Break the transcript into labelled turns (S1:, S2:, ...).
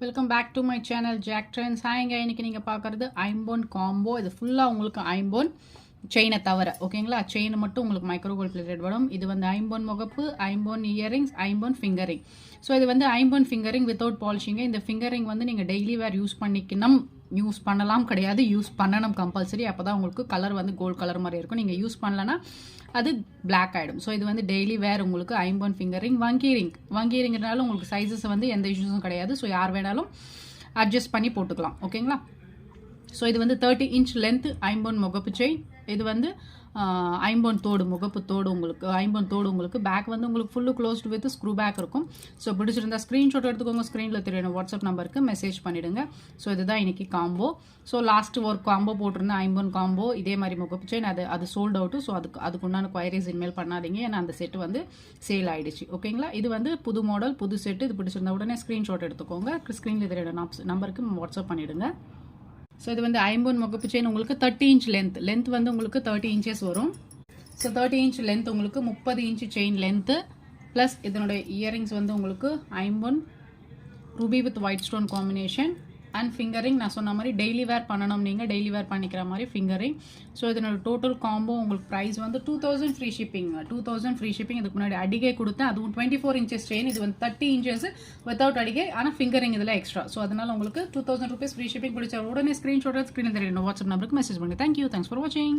S1: Welcome back to my channel Jack Trends ஹாய்ங்க இன்னைக்கு நீங்கள் பார்க்குறது ஐம்போன் காம்போ இது ஃபுல்லாக உங்களுக்கு ஐம்போன் செயினை தவிர ஓகேங்களா செயின் மட்டும் உங்களுக்கு மைக்ரோகோல் பிளேட்டட் வரும். இது வந்து ஐம்போன் முகப்பு ஐம்போன் இயரிங்ஸ் ஐம்போன் ஃபிங்கரிங் ஸோ இது வந்து ஐம்போன் ஃபிங்கரிங் வித்தவுட் பாலிஷிங்க இந்த ஃபிங்கரிங் வந்து நீங்கள் டெய்லி வேர் யூஸ் பண்ணிக்கணும். யூஸ் பண்ணலாம் கிடையாது. யூஸ் பண்ணணும் கம்பல்சரி அப்போ தான் உங்களுக்கு கலர் வந்து கோல்ட் கலர் மாதிரி இருக்கும். நீங்கள் யூஸ் பண்ணலன்னா அது பிளாக் ஆகிடும் ஸோ இது வந்து டெய்லி வேர் உங்களுக்கு ஐம்பன் ரிங் வங்கி ரிங் வங்கி ரிங்கிறனால உங்களுக்கு சைஸஸ் வந்து எந்த இஷ்யூஸும் கிடையாது. ஸோ யார் வேணாலும் அட்ஜஸ்ட் பண்ணி போட்டுக்கலாம். ஓகேங்களா ஸோ இது வந்து தேர்ட்டி இன்ச் லென்த் ஐம்பன் முகப்பு செயின் இது வந்து ஐம்பொன் தோடு முகப்பு தோடு உங்களுக்கு ஐம்பொன் தோடு உங்களுக்கு பேக் வந்து உங்களுக்கு full closed with screw back இருக்கும். ஸோ பிடிச்சிருந்தா ஸ்க்ரீன்ஷாட் எடுத்துக்கோங்க ஸ்க்ரீனில் தெரியணும் வாட்ஸ்அப் நம்பருக்கு மெசேஜ் பண்ணிவிடுங்க ஸோ இதுதான் இன்னைக்கு காம்போ ஸோ லாஸ்ட் ஒரு காம்போ போட்டிருந்தேன் ஐம்பொன் காம்போ இதே மாதிரி முகப்பு செயின் அது அது சோல்ட் அவுட்டு ஸோ அதுக்கு அதுக்குண்டான குவைரிஸ் இனிமேல் பண்ணாதீங்க. ஏன்னா அந்த செட்டு வந்து சேல் ஆகிடுச்சு ஓகேங்களா இது வந்து புது மாடல் புது செட்டு இது பிடிச்சிருந்தா உடனே ஸ்க்ரீன்ஷாட் எடுத்துக்கோங்க. ஸ்க்ரீனில் தெரியணும் நம்பருக்கு வாட்ஸ்அப் பண்ணிவிடுங்க ஸோ இது வந்து ஐம்பொன் முகப்பு செயின் உங்களுக்கு தேர்ட்டி இன்ச் லென்த் லென்த் வந்து உங்களுக்கு தேர்ட்டி இன்ச்சஸ் வரும். ஸோ தேர்ட்டி இன்ச் லென்த் உங்களுக்கு முப்பது இன்ச் செயின் லென்த்து ப்ளஸ் இதனுடைய இயரிங்ஸ் வந்து உங்களுக்கு ஐம்பொன் ruby with white stone combination and finger ring நான் சொன்ன மாதிரி டெய்லி வேர் பண்ணணும். நீங்கள் டெய்லி வேர் பண்ணிக்கிற மாதிரி ஃபிங்கரிங் ஸோ இதனோட டோட்டல் காம்போ உங்களுக்கு ப்ரைஸ் வந்து two thousand free shipping two thousand free shipping இதுக்கு முன்னாடி அடிகை கொடுத்தேன். அதுவும் டுவெண்ட்டி ஃபோர் இன்ச்சஸ் செயின் இது வந்து தேர்ட்டி இன்ச்சஸ் வித்தவுட் அடிகை. ஆனால் ஃபிங்கரிங் இதில் எக்ஸ்ட்ரா ஸோ அதனால் உங்களுக்கு two thousand rupees free shipping பிடிச்ச உடனே ஸ்க்ரீன்ஷாட் ஸ்க்ரீனில் தெரியும் வாட்ஸ்அப் நம்பருக்கு மெசேஜ் பண்ணுங்க. தேங்க்யூ தேங்க்ஸ் ஃபார் வாட்சிங்